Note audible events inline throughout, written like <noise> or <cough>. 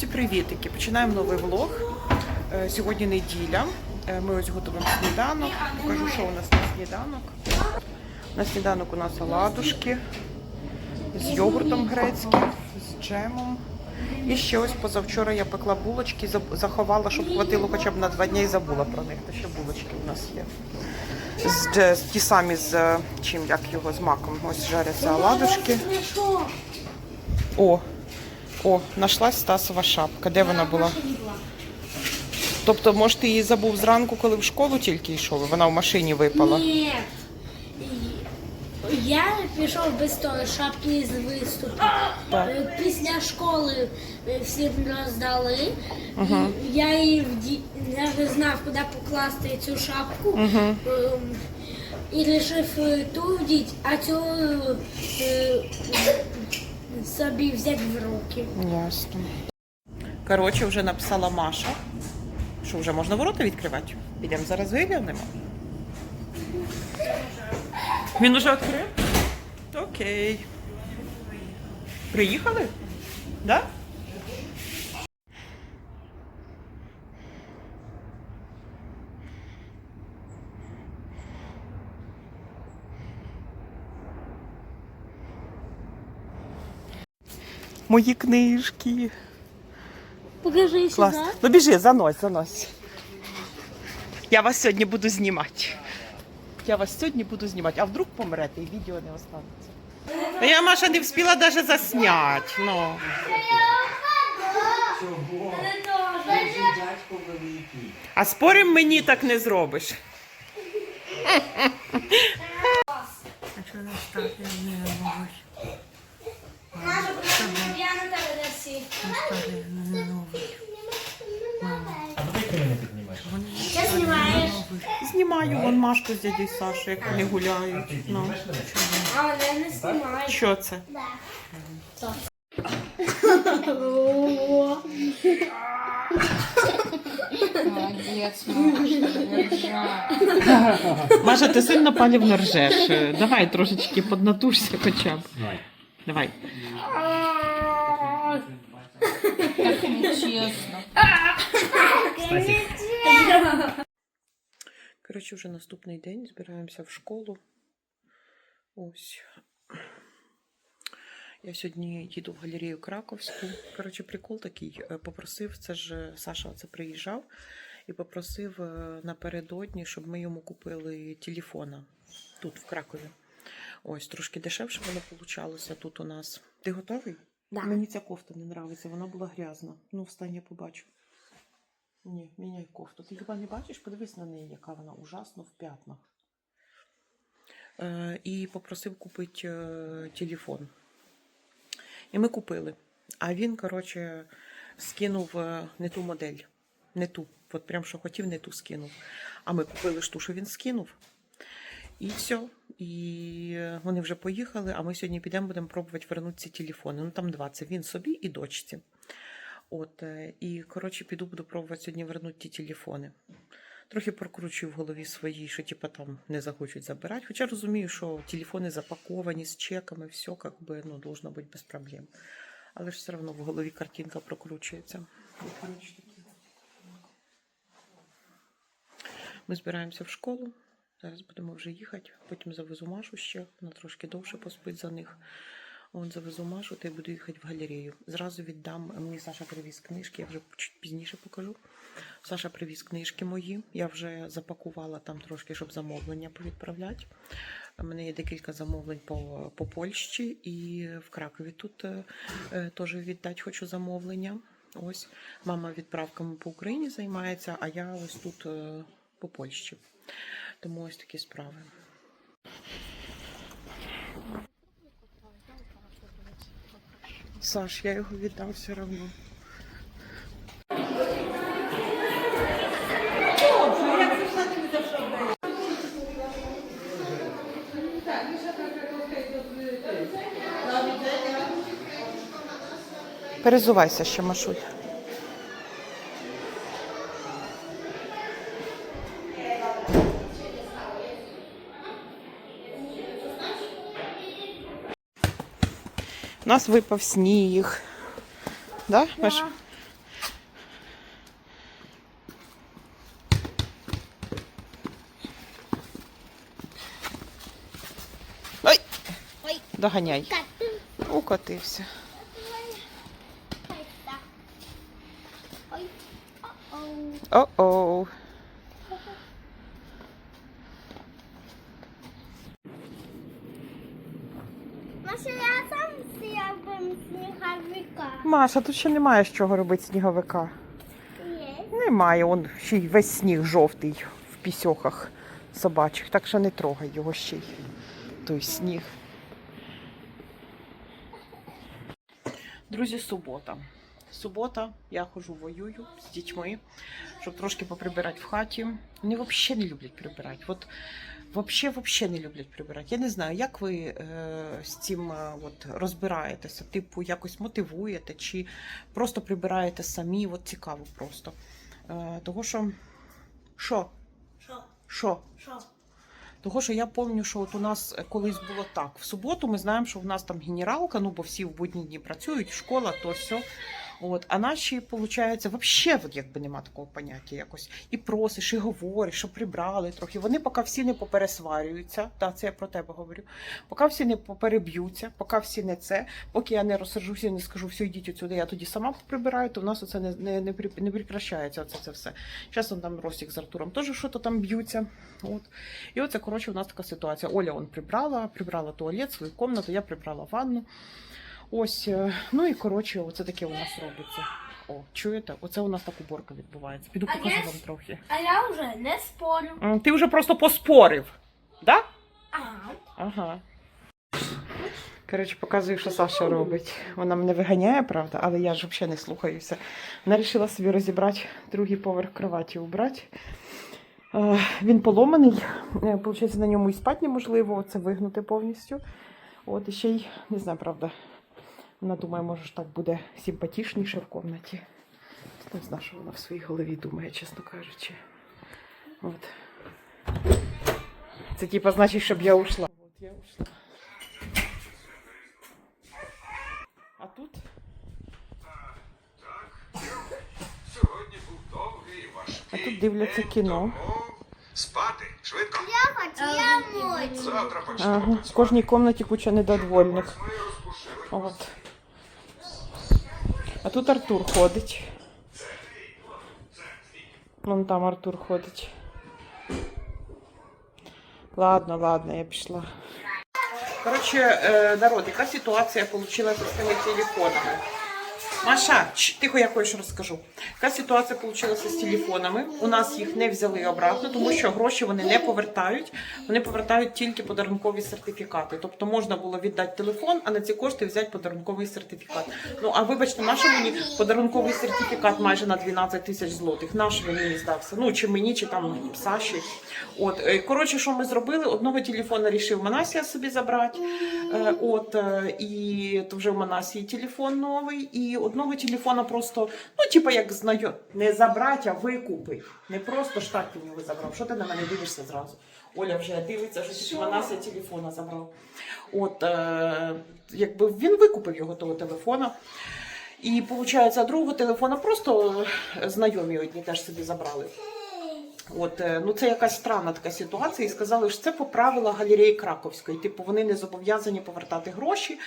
Друзі, привітики! Починаємо новий влог. Е, Сьогодні неділя. Е, Ми ось готуємо сніданок. Покажу, що у нас на сніданок. На сніданок у нас оладушки з йогуртом грецьким, з джемом. І ще ось позавчора я пекла булочки, заховала, щоб хватило хоча б на два дні і забула про них. Та ще булочки у нас є. З, ті самі з чим, як його, з маком. Ось жаряться оладушки. О, о, нашлась Стасова шапка. Де вона була? Тобто, може, ти її забув зранку, коли в школу тільки йшов, вона в машині випала. Ні. Я пішов без тої шапки з виступу. Так. Е, Після школи е, всім роздали. Я її вді... не знав, куди покласти цю шапку. Ем, І вирішив е, ту вдіти, а цю собі взяти в руки. Ясно. Коротше, вже написала Маша. Що вже можна ворота відкривати? Підемо зараз виглянемо. Він уже відкрив? Окей. Приїхали? Да? Мої книжки. Покажи Клас. Ну біжи, занось, занось. Я вас сьогодні буду знімати. Я вас сьогодні буду знімати. А вдруг помрете і відео не останеться. Та я Маша не встигла навіть засняти. Ну. Дядько великий. А спорим мені так не зробиш. Я на тебе досі. А давай ти мене піднімаєш. Ти знімаєш? Знімаю вон Машку з дядю Сашою, як вони гуляють. Ну. А мене не знімаєш. Що це? Молодец, Маша. Маша, ти сильно палівно ржеш. Давай трошечки поднатужся хоча б. Давай. <laughs> Коротше, вже наступний день збираємося в школу. Ось. Я сьогодні їду в галерею Краковську. Коротше, прикол такий. Е, Попросив, це ж Саша це приїжджав і попросив е, напередодні, щоб ми йому купили телефона тут, в Кракові. Ось, трошки дешевше воно получалося тут у нас. Ти готовий? Да. Мені ця кофта не нравиться, вона була грязна. Ну, встань, я побачу. Ні, міняй кофту. Ти хіба не бачиш? Подивись на неї, яка вона ужасно в п'ятнах. Е, і попросив купити е, телефон. І ми купили. А він, коротше, скинув е, не ту модель. Не ту. От прям що хотів, не ту скинув. А ми купили ж ту, що він скинув. І все. І вони вже поїхали, а ми сьогодні підемо, будемо пробувати вернути ці телефони. Ну там два. Це він собі і дочці. От, е, і, коротше, піду, буду пробувати сьогодні вернути ті телефони. Трохи прокручую в голові свої, що типа там не захочуть забирати. Хоча розумію, що телефони запаковані з чеками, все как би, ну, должно бути без проблем. Але ж все одно в голові картинка прокручується. Ми збираємося в школу. Зараз будемо вже їхати. Потім завезу Машу ще, вона трошки довше поспить за них. От завезу Машу та й буду їхати в галерею. Зразу віддам. Мені Саша привіз книжки, я вже чуть пізніше покажу. Саша привіз книжки мої. Я вже запакувала там трошки, щоб замовлення повідправляти. У мене є декілька замовлень по, по Польщі і в Кракові тут е, е, теж віддати хочу замовлення. Ось мама відправками по Україні займається, а я ось тут е, по Польщі. Тому ось такі справи. Саш, я його віддав все одно. Перезувайся ще, Машуль. У нас випав сніг. Да? Да. Ой! Ой. Доганяй. Укотився. О-оу. Маша, тут ще немає з чого робити сніговика. Є. Немає, он ще й весь сніг жовтий в пісьохах собачих, так що не трогай його ще й. Той сніг. Друзі, субота. Субота, я ходжу воюю з дітьми, щоб трошки поприбирати в хаті. Вони взагалі не люблять прибирати. От взагалі, взагалі не люблять прибирати. Я не знаю, як ви е, з цим е, от, розбираєтеся, типу, якось мотивуєте чи просто прибираєте самі. От цікаво просто. Е, того що. Що? Що? Що? Що? Того, що я пам'ятаю, що от у нас колись було так. В суботу ми знаємо, що в нас там генералка, ну бо всі в будні дні працюють, школа, то все. От, а наші, виходить, взагалі от, якби нема такого поняття якось. І просиш, і говориш, що прибрали трохи. Вони поки всі не попересварюються, та це я про тебе говорю. Поки всі не попереб'ються, поки всі не це, поки я не розсержуся і не скажу, все, йдіть отсюди, я тоді сама поприбираю, то в нас оце не, не, не, не прекращається оце це все. Зараз он там Ростік з Артуром теж що то там б'ються. От. І оце, коротше, у нас така ситуація. Оля он прибрала, прибрала туалет, свою кімнату, я прибрала ванну. Ось, е, ну і коротше, оце таке у нас робиться. О, чуєте? Оце у нас так уборка відбувається. Піду покажу вам трохи. А я вже не спорю. Ти вже просто поспорив, да? Ага. Ага. Коротше, показую, що Саша робить. Вона мене виганяє, правда, але я ж взагалі не слухаюся. Вона вирішила собі розібрати другий поверх кроваті, убрати. Е, Він поломаний, Е, Получається, на ньому і спати неможливо, це вигнути повністю. От і ще й не знаю, правда. Вона думає, може ж так буде симпатичніше в кімнаті. Не знаю, що вона в своїй голові думає, чесно кажучи. От. Це типа значить, щоб я ушла. От я ушла. А тут. А тут дивляться кіно. Спати швидко. Хочу я мочу. Завтра почнемо ага, в кожній кімнаті куча розпушили. От. А тут Артур ходить. Вон там Артур ходить. Ладно, ладно, я пішла. Коротше, е, народ, яка ситуація вийшла з цими телефонами? Маша, тихо, я кое-що розкажу. Яка ситуація вийшла з телефонами? У нас їх не взяли обратно, тому що гроші вони не повертають. Вони повертають тільки подарункові сертифікати. Тобто можна було віддати телефон, а на ці кошти взяти подарунковий сертифікат. Ну а вибачте, наш мені подарунковий сертифікат майже на 12 тисяч злотих. Наш мені здався. Ну чи мені, чи там Саші. От е, коротше, що ми зробили? Одного телефона рішив Манасія собі забрати. Е, От е, і то вже в Манасії телефон новий, і одного телефона просто, ну, типа як знайом, не забрати, а викупи. Не просто ж так він його забрав. Що ти на мене дивишся зразу? Оля вже дивиться, що вона Манасія телефона забрав. От е, якби він викупив його того телефона. І виходить, другого телефона просто знайомі одні теж собі забрали. От, е, ну це якась странна така ситуація, і сказали, що це по правилах галереї Краковської. Типу, вони не зобов'язані повертати гроші.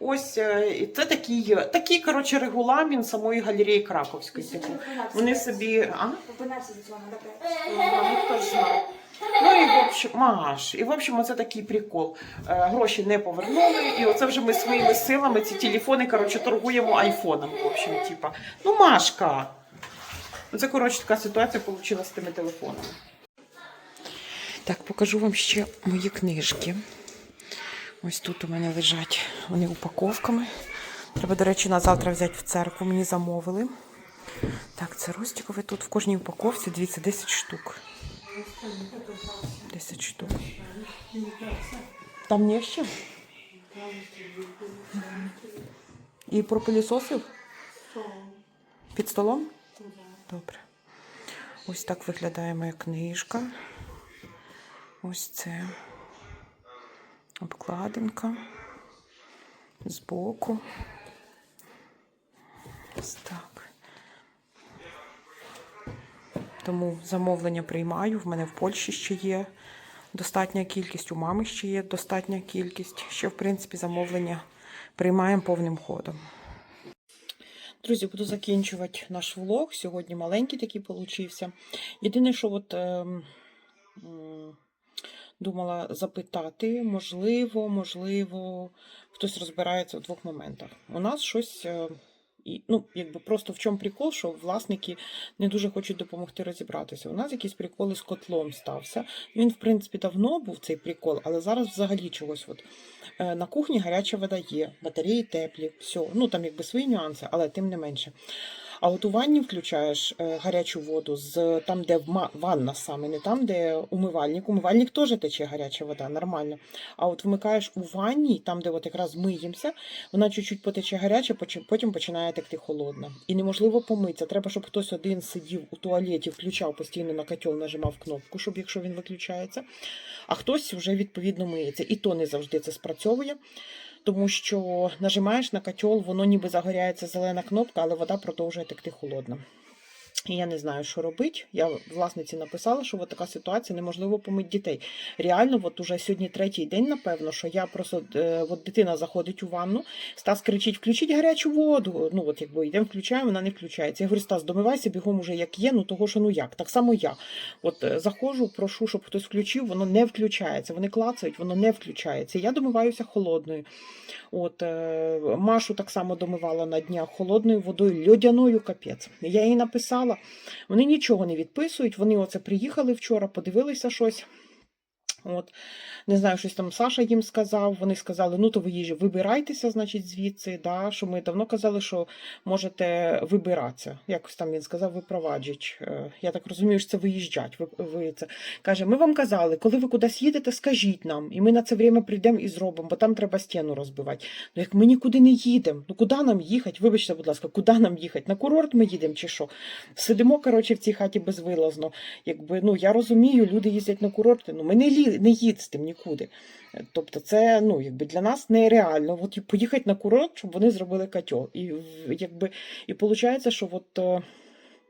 Ось е, і це такий, такий коротше, регуламін самої галереї Краковської. Типу, вони собі. А? Ну. Ну і в общем, Маш, і в общем, оце такий прикол. Е, гроші не повернули, і оце вже ми своїми силами ці телефони, коротше, торгуємо айфоном. В общем, типа. Ну, Машка. Ну, Це, коротше, така ситуація вийшла з тими телефонами. Так, покажу вам ще мої книжки. Ось тут у мене лежать вони упаковками. Треба, до речі, на завтра взяти в церкву, мені замовили. Так, це Ростікове тут в кожній упаковці, дивіться, 10 штук. 10 штук. Там не ще? І про пилісосів? Під столом? Добре. Ось так виглядає моя книжка. Ось це обкладинка. Збоку. Ось так. Тому замовлення приймаю. В мене в Польщі ще є достатня кількість, у мами ще є достатня кількість. Ще, в принципі, замовлення приймаємо повним ходом. Друзі, буду закінчувати наш влог. Сьогодні маленький такий получився. Єдине, що от, е, думала запитати, можливо, можливо, хтось розбирається в двох моментах. У нас щось. І, ну, якби просто в чому прикол, що власники не дуже хочуть допомогти розібратися. У нас якісь приколи з котлом стався. Він, в принципі, давно був цей прикол, але зараз взагалі чогось. От. Е, На кухні гаряча вода є, батареї теплі, все. Ну там якби свої нюанси, але тим не менше. А от у ванні включаєш е, гарячу воду з там, де ванна саме, не там, де умивальник. Умивальник теж тече гаряча вода, нормально. А от вмикаєш у ванні, там, де от якраз миємося, вона чуть-чуть потече гаряча, потім починає текти холодна. І неможливо помитися. Треба, щоб хтось один сидів у туалеті, включав постійно на котел, нажимав кнопку, щоб якщо він виключається. А хтось вже відповідно миється. І то не завжди це спрацьовує. Тому що нажимаєш на котел, воно ніби загоряється зелена кнопка, але вода продовжує текти холодна. Я не знаю, що робити. Я власниці написала, що от така ситуація неможливо помити дітей. Реально, от уже сьогодні третій день, напевно, що я просто е, от дитина заходить у ванну, Стас кричить: включіть гарячу воду. Ну от якби йдемо, включаємо, вона не включається. Я говорю, Стас, домивайся бігом уже як є, ну того, що ну як. Так само я. От е, заходжу, прошу, щоб хтось включив, воно не включається. Вони клацають, воно не включається. Я домиваюся холодною. От е, Машу так само домивала на днях холодною водою, льодяною капець. Я їй написала. Вони нічого не відписують. Вони оце приїхали вчора, подивилися щось. От, не знаю, щось там Саша їм сказав. Вони сказали, ну то ви їжі, вибирайтеся, значить, звідси. Да, що ми давно казали, що можете вибиратися. Якось там він сказав, випроваджать. Е, Я так розумію, що це виїжджать. Ви, ви це. Каже, ми вам казали, коли ви кудись їдете, скажіть нам, і ми на це время прийдемо і зробимо, бо там треба стіну розбивати. Ну як ми нікуди не їдемо, ну куди нам їхати? Вибачте, будь ласка, куди нам їхати? На курорт ми їдемо чи що? Сидимо, коротше, в цій хаті безвилазно. Якби, ну я розумію, люди їздять на курорти, ну ми не, лі, не їдемо нікуди. Тобто, це ну, якби для нас нереально. От поїхати на курорт, щоб вони зробили котел. І якби і виходить, що от. е,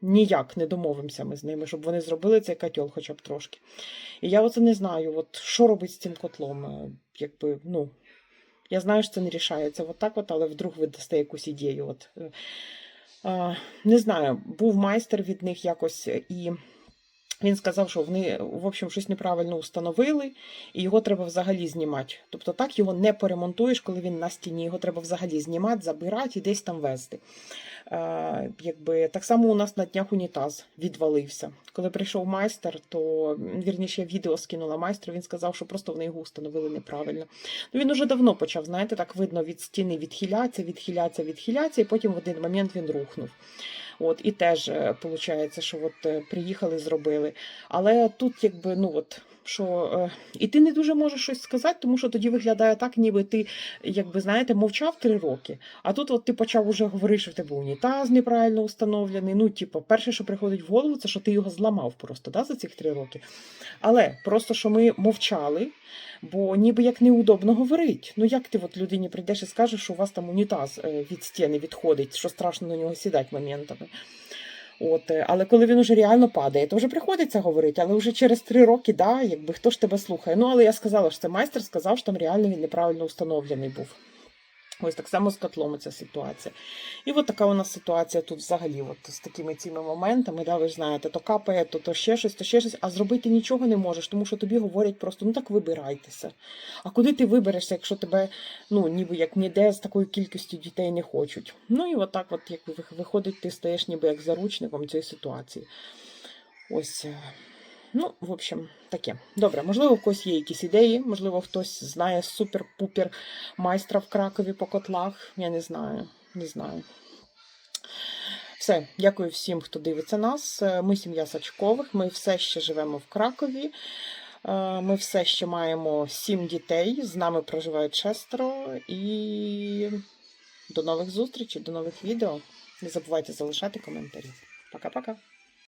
Ніяк не домовимося ми з ними, щоб вони зробили цей котел хоча б трошки. І я оце не знаю, от що робити з цим котлом. Е, Якби, ну, я знаю, що це не рішається от так, от, але вдруг ви дасте якусь ідею. От. Е, не знаю, був майстер від них якось, і він сказав, що вони, в общем, щось неправильно установили, і його треба взагалі знімати. Тобто так його не поремонтуєш, коли він на стіні. Його треба взагалі знімати, забирати і десь там везти. Е, якби, так само у нас на днях унітаз відвалився. Коли прийшов майстер, то вірніше відео скинула майстру, він сказав, що просто вони його установили неправильно. Ну, він уже давно почав, знаєте, так видно від стіни відхилятися, відхилятися, відхилятися, і потім в один момент він рухнув. От, і теж виходить, що от е, приїхали, зробили. Але тут, якби, ну от. Що е, і ти не дуже можеш щось сказати, тому що тоді виглядає так, ніби ти, якби знаєте, мовчав три роки. А тут от ти почав уже говорити, що в тебе унітаз неправильно установлений. Ну, типу, перше, що приходить в голову, це що ти його зламав просто да, за цих три роки. Але просто що ми мовчали, бо ніби як неудобно говорити. Ну як ти от людині прийдеш і скажеш, що у вас там унітаз е, від стіни відходить, що страшно на нього сідати моментами. От, е, але коли він уже реально падає, то вже приходиться говорити, але вже через три роки, да, якби хто ж тебе слухає. Ну, але я сказала, що це майстер сказав, що там реально він неправильно установлений був. Ось так само з котлом ця ситуація. І от така у нас ситуація тут взагалі, от з такими цими моментами, да, ви ж знаєте, то капає, то, то ще щось, то ще щось, а зробити нічого не можеш, тому що тобі говорять просто, ну так вибирайтеся. А куди ти виберешся, якщо тебе, ну, ніби як ніде з такою кількістю дітей не хочуть? Ну і от от, як ви- виходить, ти стаєш ніби як заручником цієї ситуації. Ось. Ну, в общем, таке. Добре, можливо, у когось є якісь ідеї, можливо, хтось знає супер-пупер майстра в Кракові по котлах. Я не знаю, не знаю. Все, дякую всім, хто дивиться нас. Е, Ми сім'я Сачкових, ми все ще живемо в Кракові. Е, Ми все ще маємо сім дітей, з нами проживають шестеро. І до нових зустрічей, до нових відео. Не забувайте залишати коментарі. Пока-пока.